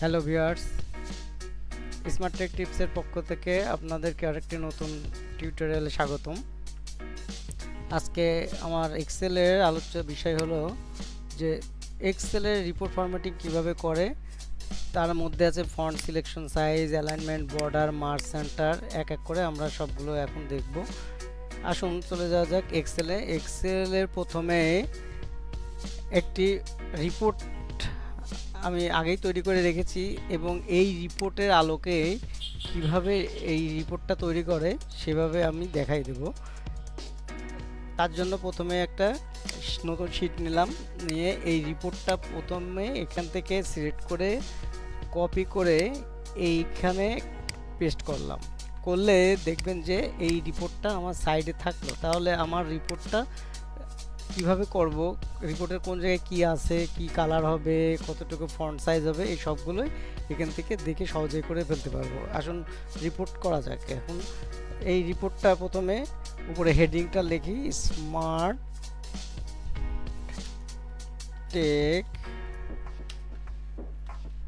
Hello viewers smart tech টিপসের পক্ষ থেকে আপনাদেরকে আরেকটি নতুন টিউটোরিয়ালে স্বাগতম। আজকে আমার এক্সেলের আলোচ্য বিষয় হলো যে এক্সেলের রিপোর্ট ফরম্যাটিং কীভাবে করে, তার মধ্যে আছে font selection size alignment border mark centre এক এক করে আমরা সবগুলো এখন দেখব। আসুন, চলে যাওয়া যাক এক্সেলে এক্সেলের প্রথমে একটি রিপোর্ট আমি আগেই তৈরি করে রেখেছি এবং এই রিপোর্টের আলোকে কীভাবে এই রিপোর্টটা তৈরি করে সেভাবে আমি দেখাই দেব। তার জন্য প্রথমে একটা নতুন শিট নিলাম, নিয়ে এই রিপোর্টটা প্রথমে এখান থেকে সিলেক্ট করে কপি করে এইখানে পেস্ট করলাম। করলে দেখবেন যে এই রিপোর্টটা আমার সাইডে থাকল। তাহলে আমার রিপোর্টটা কীভাবে করব? রিপোর্টের কোন জায়গায় কি আছে? কি কালার হবে? কতটুকু ফন্ট সাইজ হবে? এই সবগুলোই এখান থেকে দেখে সহজেই করে ফেলতে পারব। আসুন রিপোর্ট করা যাক এখন। এই রিপোর্টটা প্রথমে উপরে হেডিংটা লিখি। Smart tech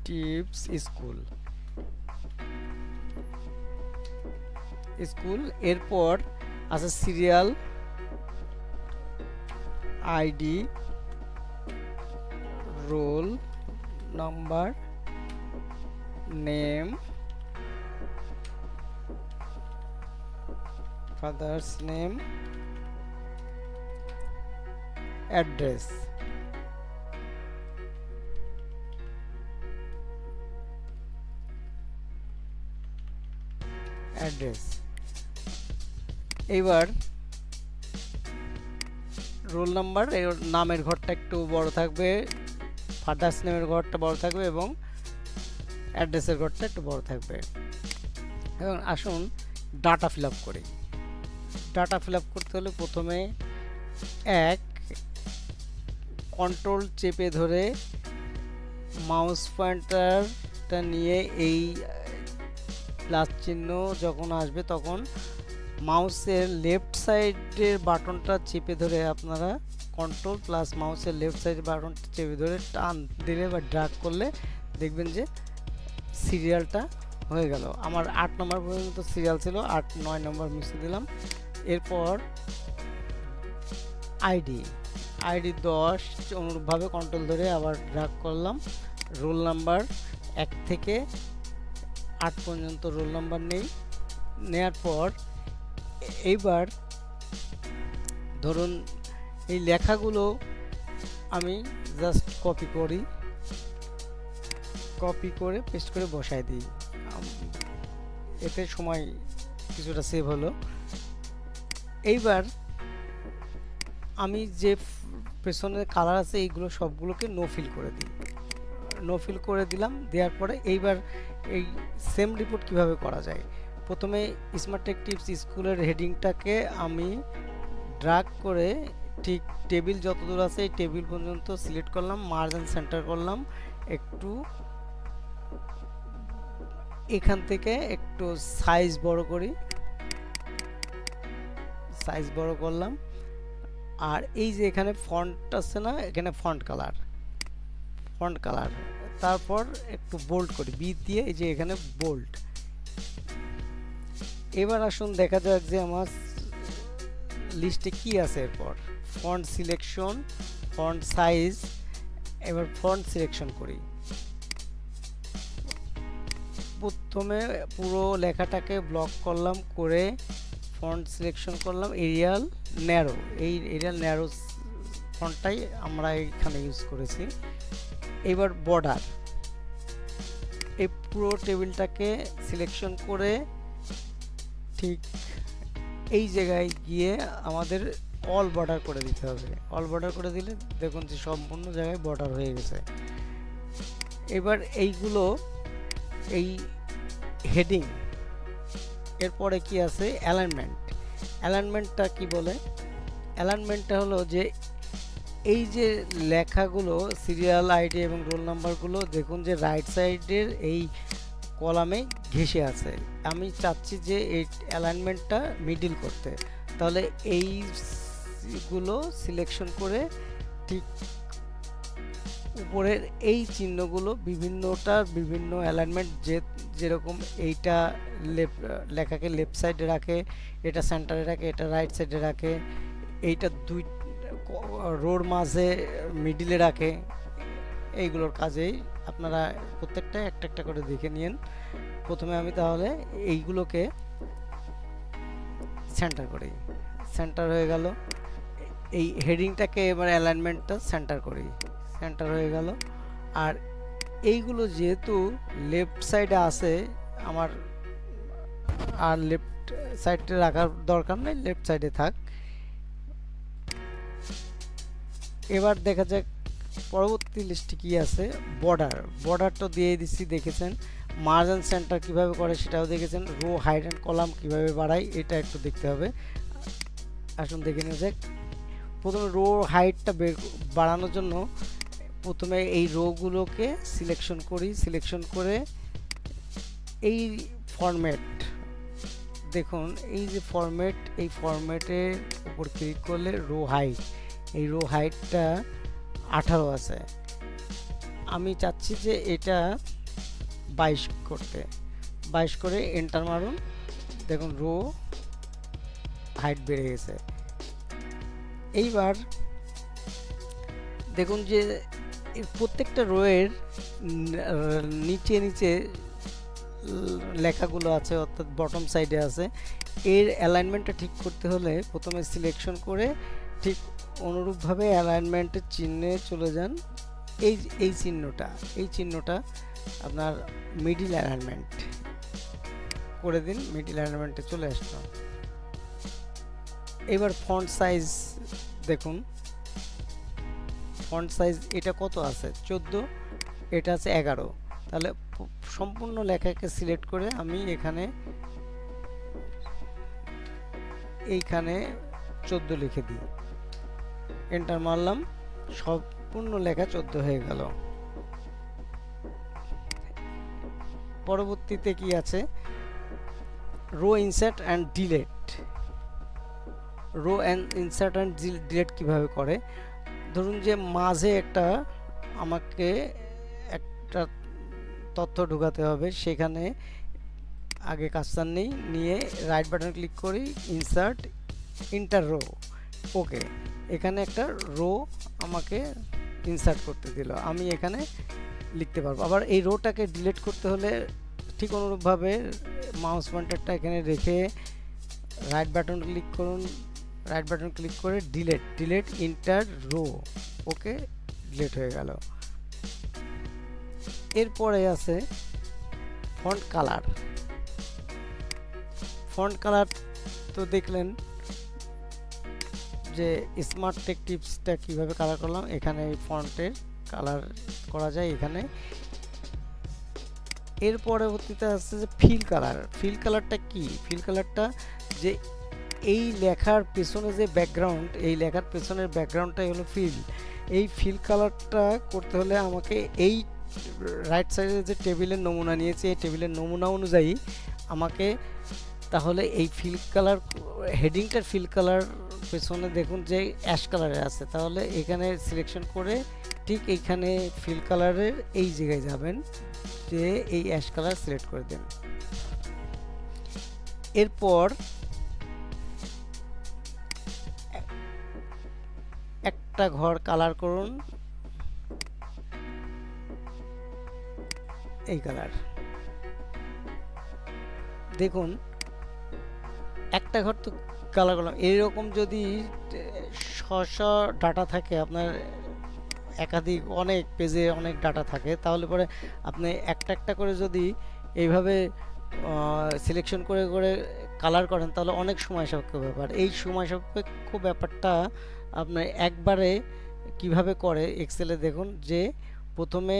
tips school. School এরপর আছে serial ID roll number name father's name address. Address. এইবার রোল নাম্বার নামের ঘরটা একটু বড় থাকবে, ফাদার্স নেমের ঘরটা বড় থাকবে এবং অ্যাড্রেসের ঘরটা একটু বড় থাকবে। এবং আসুন ডাটা ফিল আপ করি। ডাটা ফিল আপ করতে হলে প্রথমে এক, কন্ট্রোল চেপে ধরে মাউস পয়েন্টারটা নিয়ে এই প্লাস চিহ্ন যখন আসবে তখন মাউসের লেফট সাইডের বাটনটা চেপে ধরে আপনারা কন্ট্রোল প্লাস মাউসের লেফট সাইডের বাটনটা চেপে ধরে টান দিলে বা ড্রাগ করলে দেখবেন যে সিরিয়ালটা হয়ে গেল। আমার আট নম্বর পর্যন্ত সিরিয়াল ছিল, আট, নয় নম্বর মিশিয়ে দিলাম। এরপর আইডি আইডি দশ অনুরূপভাবে কন্ট্রোল ধরে আবার ড্রাগ করলাম। রোল নাম্বার এক থেকে আট পর্যন্ত রোল নাম্বার নেই। নেয়ার পর এইবার ধরুন এই লেখাগুলো আমি জাস্ট কপি করি কপি করে পেস্ট করে বসাই দিই। এতে সময় কিছুটা সেভ হলো। এইবার আমি যে ফ- পেছনে কালার আছে এইগুলো সবগুলোকে নো ফিল করে দিই। নো ফিল করে দিলাম, দেওয়ার পরে এইবার এই সেম রিপোর্ট কীভাবে করা যায়? প্রথমে স্মার্ট টেক স্কুলের হেডিংটাকে আমি ড্রাগ করে ঠিক টেবিল যত দূর আছে এই টেবিল পর্যন্ত সিলেক্ট করলাম মার্জিন সেন্টার করলাম, একটু এখান থেকে একটু সাইজ বড় করি সাইজ বড় করলাম, আর এই যে এখানে ফন্ট আছে না, এখানে ফন্ট কালার ফন্ট কালার তারপর একটু বোল্ড করি বি দিয়ে এই যে এখানে বোল্ড এবার আসুন দেখা যাক যে আমার লিস্টে কি আছে এরপর। ফন্ট সিলেকশন ফন্ট সাইজ এবার ফন্ট সিলেকশন করি। প্রথমে পুরো লেখাটাকে ব্লক করলাম, করে ফন্ট সিলেকশন করলাম এরিয়াল ন্যারো এই এরিয়াল ন্যারো ফন্টটাই আমরা এখানে ইউজ করেছি। এবার বর্ডার এই পুরো টেবিলটাকে সিলেকশন করে ঠিক এই জায়গায় গিয়ে আমাদের অল বর্ডার করে দিতে হবে। অল বর্ডার করে দিলে দেখুন যে সম্পূর্ণ জায়গায় বর্ডার হয়ে গেছে। এবার এইগুলো, এই হেডিং এরপরে কি আছে? অ্যালাইনমেন্ট অ্যালাইনমেন্টটা কি বলে? অ্যালাইনমেন্টটা হলো যে এই যে লেখাগুলো সিরিয়াল আইডি এবং রোল নাম্বারগুলো দেখুন যে রাইট সাইডের এই কলামে ঘেসে আছে। আমি চাচ্ছি যে এই অ্যালাইনমেন্টটা মিডিল করতে। তাহলে এইগুলো সিলেকশন করে ঠিক উপরের এই চিহ্নগুলো বিভিন্নটার বিভিন্ন অ্যালাইনমেন্ট যে যেরকম এইটা লেফট লেখাকে লেফট সাইডে রাখে, এটা সেন্টারে রাখে, এটা রাইট সাইডে রাখে, এইটা দুই রোড মাঝে মিডিলে রাখে, এইগুলোর কাজেই আপনারা প্রত্যেকটা একটা একটা করে দেখে নিন। প্রথমে আমি তাহলে এইগুলোকে সেন্টার করি। সেন্টার হয়ে গেল। এই হেডিংটাকে এবার অ্যালাইনমেন্টটা সেন্টার করি। সেন্টার হয়ে গেল। আর এইগুলো যেহেতু লেফট সাইডে আছে, আমার আর লেফট সাইডে রাখার দরকার নেই লেফট সাইডে থাক। এবার দেখা যাক পরবর্তী লিস্টে কি আছে? বর্ডার বর্ডারটা দিয়ে দিচ্ছি দেখেছেন? মার্জিন সেন্টার কীভাবে করে সেটাও দেখেছেন? রো হাইড অ্যান্ড কলাম কীভাবে বাড়ায় এটা একটু দেখতে হবে। আসুন দেখে নেওয়া যাক। প্রথমে রো হাইটটা বের বাড়ানোর জন্য প্রথমে এই রোগুলোকে সিলেকশন করি। সিলেকশন করে এই ফরম্যাট দেখুন, এই যে ফরম্যাট এই ফরম্যাটের উপর ক্লিক করলে রো হাইট এই রো হাইটটা আঠারো আছে। আমি চাচ্ছি যে এটা বাইশ করতে। বাইশ করে এন্টার মারুন। দেখুন রো হাইট বেড়ে গেছে। এইবার দেখুন যে প্রত্যেকটা রোয়ের নিচে নিচে লেখাগুলো আছে, অর্থাৎ বটম সাইডে আছে। এর অ্যালাইনমেন্টটা ঠিক করতে হলে প্রথমে সিলেকশন করে ঠিক অনুরূপভাবে অ্যালাইনমেন্টের চিহ্নে চলে যান। এই এই চিহ্নটা এই চিহ্নটা আপনার মিডিল অ্যালাইনমেন্ট করে দিন মিডিল অ্যালাইনমেন্টে চলে আসলো। এবার ফন্ট সাইজ দেখুন। ফন্ট সাইজ এটা কত আছে? চোদ্দ, এটা আছে এগারো। তাহলে সম্পূর্ণ লেখাকে সিলেক্ট করে আমি এখানে এইখানে চোদ্দ লিখে দিই। এন্টার মারলাম, সম্পূর্ণ লেখা চোদ্দ হয়ে গেল। পরবর্তীতে কি আছে? Row insert and delete. Row and insert and delete কীভাবে করে? ধরুন যে মাঝে একটা আমাকে একটা তথ্য ঢোকাতে হবে, সেখানে আগে কাজটা নেই, নিয়ে রাইট বাটন ক্লিক করি ইনসার্ট ইন্টার রো ওকে এখানে একটা রো আমাকে ইনসার্ট করতে দিল। আমি এখানে লিখতে পারব। আবার এই রোটাকে ডিলিট করতে হলে ঠিক অনুরূপভাবে মাউস পয়েন্টারটা এখানে রেখে রাইট বাটন ক্লিক করুন। রাইট বাটন ক্লিক করে delete delete entire row okay delete হয়ে গেল। এরপরে আছে ফন্ট কালার ফন্ট কালার তো দেখলেন যে স্মার্ট টেক টিপসটা কীভাবে কালার করলাম, এখানে ফন্টের কালার করা যায় এখানে। এর পরবর্তীতে আসছে যে ফিল কালার ফিল কালারটা কি? ফিল কালারটা যে এই লেখার পেছনে যে ব্যাকগ্রাউন্ড এই লেখার পেছনের ব্যাকগ্রাউন্ডটাই হলো ফিল এই ফিল কালারটা করতে হলে আমাকে এই রাইট সাইডে যে টেবিলের নমুনা নিয়েছি, এই টেবিলের নমুনা অনুযায়ী আমাকে তাহলে এই ফিল কালার হেডিংটার ফিল কালার পেছনে দেখুন যে অ্যাশ কালারে আছে। তাহলে এখানে সিলেকশন করে ঠিক এইখানে ফিল কালারের এই জায়গায় যাবেন যে এই অ্যাশ কালার সিলেক্ট করে দেন। এরপর একটা ঘর কালার করুন। এই কালার দেখুন একটা ঘর তো কালার করলাম। এইরকম যদি শশ ডাটা থাকে আপনার একাধিক অনেক পেজে অনেক ডাটা থাকে, তাহলে পরে আপনি একটা একটা করে যদি এইভাবে সিলেকশন করে করে কালার করেন, তাহলে অনেক সময় সাপেক্ষ ব্যাপার। এই সময় সাপেক্ষ ব্যাপারটা আপনার একবারে কীভাবে করে এক্সেলে দেখুন যে প্রথমে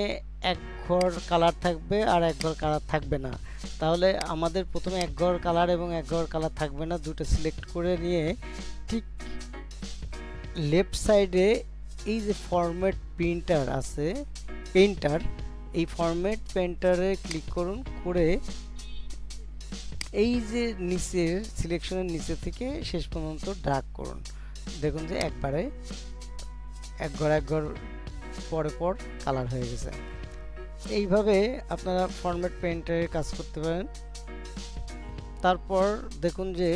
এক ঘর কালার থাকবে আর এক ঘর কালার থাকবে না। তাহলে আমাদের প্রথমে এক ঘর কালার এবং এক ঘর কালার থাকবে না, দুটো সিলেক্ট করে নিয়ে ঠিক লেফট সাইডে এই যে ফরম্যাট প্রিন্টার আছে পেন্টার এই ফরম্যাট পেন্টারে ক্লিক করুন, করে এই যে নিচের সিলেকশনের নিচে থেকে শেষ পর্যন্ত ড্রাগ করুন। দেখুন যে একবারে এক ঘর এক ঘর পরে পর কালার হয়ে গেছে। এইভাবে আপনারা ফরম্যাট পেন্টারের কাজ করতে পারেন। তারপর দেখুন যে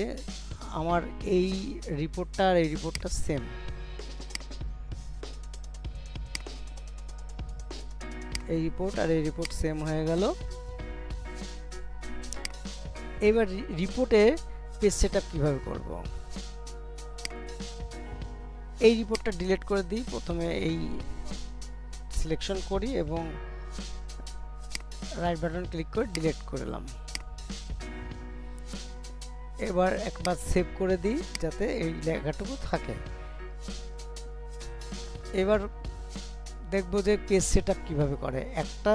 আমার এই রিপোর্টটা আর এই রিপোর্টটা সেম এই রিপোর্ট আর এই রিপোর্ট সেম হয়ে গেল। এবার রিপোর্টে পেজ সেট কীভাবে করব? এই রিপোর্টটা ডিলিট করে দিই, প্রথমে এই সিলেকশন করি এবং রাইট বাটন ক্লিক করে ডিলিট করলাম এবার একবার সেভ করে দিই যাতে এই লেখাটুকু থাকে। এবার দেখব যে পেজ সেট আপ কীভাবে করে। একটা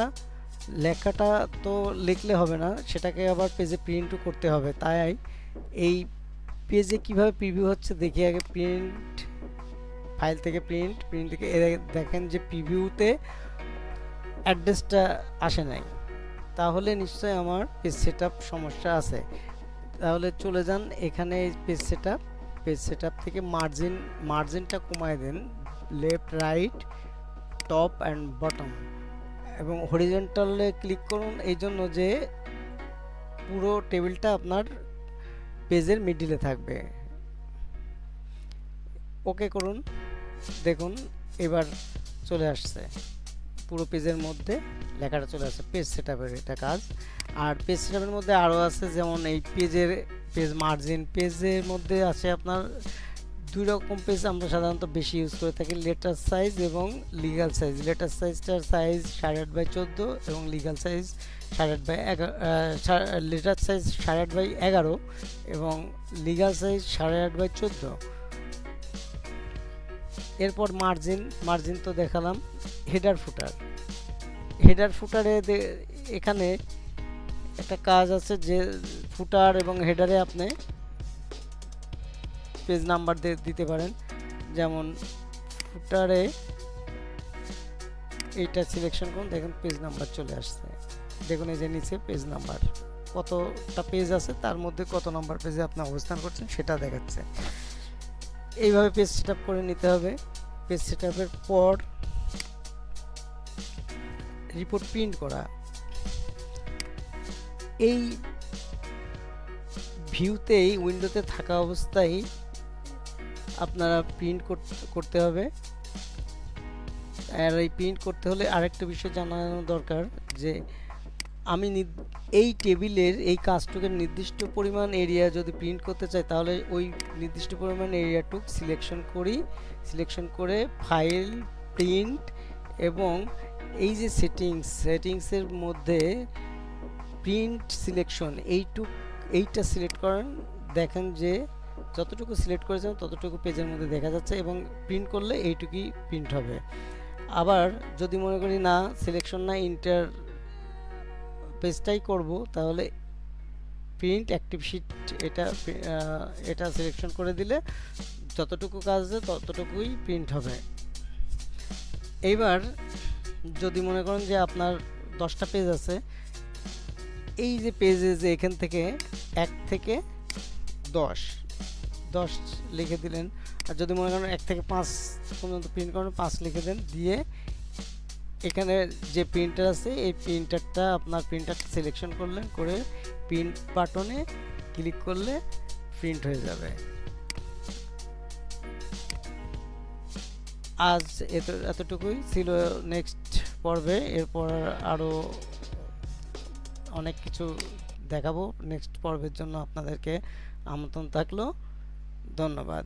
লেখাটা তো লিখলে হবে না, সেটাকে আবার পেজে প্রিন্টও করতে হবে। তাই এই পেজে কীভাবে প্রিভিউ হচ্ছে, দেখি আগে প্রিন্ট ফাইল থেকে প্রিন্ট প্রিন্ট থেকে দেখেন যে প্রিভিউতে অ্যাড্রেসটা আসে নাই। তাহলে নিশ্চয়ই আমার পেজ সেট সমস্যা আছে। তাহলে চলে যান এখানে পেজ সেট পেজ সেট থেকে মার্জিন মার্জিনটা কমায় দেন। Left right top and bottom এবং হরিজেন্টালে ক্লিক করুন এই জন্য যে পুরো টেবিলটা আপনার পেজের মিডিলে থাকবে। ওকে করুন। দেখুন, এবার চলে আসছে। পুরো পেজের মধ্যে লেখাটা চলে আসছে, পেজ সেট এটা কাজ। আর পেজ সেট মধ্যে আরও আছে, যেমন এই পেজের পেজ মার্জিন পেজের মধ্যে আছে আপনার দুই রকম পেজ আমরা সাধারণত বেশি ইউজ করে থাকি লেটার সাইজ এবং লিগাল সাইজ লেটার সাইজটার সাইজ সাড়ে আট বাই চোদ্দ এবং লিগাল সাইজ সাড়ে আট বাই এগারো লেটার সাইজ সাড়ে আট বাই এগারো এবং লিগাল সাইজ সাড়ে আট বাই চোদ্দ। এরপর মার্জিন মার্জিন তো দেখালাম হেডার ফুটার হেডার ফুটারে এখানে একটা কাজ আছে যে ফুটার এবং হেডারে আপনি পেজ নাম্বার দিতে পারেন। যেমন ফুটারে এইটা সিলেকশন করুন, দেখুন পেজ নাম্বার চলে আসছে। দেখুন এই যে নিচে পেজ নাম্বার কতটা পেজ আছে, তার মধ্যে কত নাম্বার পেজে আপনি অবস্থান করছেন সেটা দেখাচ্ছে। এইভাবে পেজ সেট করে নিতে হবে। পেজ সেট পর রিপোর্ট প্রিন্ট করা। এই ভিউতেই উইন্ডোতে থাকা অবস্থায় আপনারা প্রিন্ট করতে হবে। আর এই প্রিন্ট করতে হলে আরেকটা বিষয় জানানো দরকার যে আমি এই টেবিলের এই কাজটুকের নির্দিষ্ট পরিমাণ এরিয়া যদি প্রিন্ট করতে চাই, তাহলে ওই নির্দিষ্ট পরিমাণ এরিয়াটুক সিলেকশন করি। সিলেকশন করে ফাইল প্রিন্ট এবং এই যে সেটিংস সেটিংসের মধ্যে প্রিন্ট সিলেকশন এইটুক, এইটা সিলেক্ট করেন, দেখেন যে যতটুকু সিলেক্ট করেছেন ততটুকু পেজের মধ্যে দেখা যাচ্ছে এবং প্রিন্ট করলে এইটুকুই প্রিন্ট হবে। আবার যদি মনে করি না সিলেকশন না ইন্টার পেজটাই করব, তাহলে প্রিন্ট অ্যাক্টিভ শিট এটা এটা সিলেকশন করে দিলে যতটুকু কাজ ততটুকুই প্রিন্ট হবে। এইবার যদি মনে করেন যে আপনার দশটা পেজ আছে, এই যে পেজে যে এখান থেকে এক থেকে দশ দশ লিখে দিলেন। আর যদি মনে করেন এক থেকে পাঁচ পর্যন্ত প্রিন্ট করেন, পাঁচ লিখে দেন, দিয়ে এখানে যে প্রিন্টার আছে, এই প্রিন্টারটা আপনার প্রিন্টারটা সিলেকশন করলেন করে প্রিন্ট বাটনে ক্লিক করলে প্রিন্ট হয়ে যাবে। আজ এত, এতটুকুই। ছিল নেক্সট পর্বে। এরপর আরও অনেক কিছু দেখাবো। নেক্সট পর্বের জন্য আপনাদেরকে আমন্ত্রণ থাকল। ধন্যবাদ।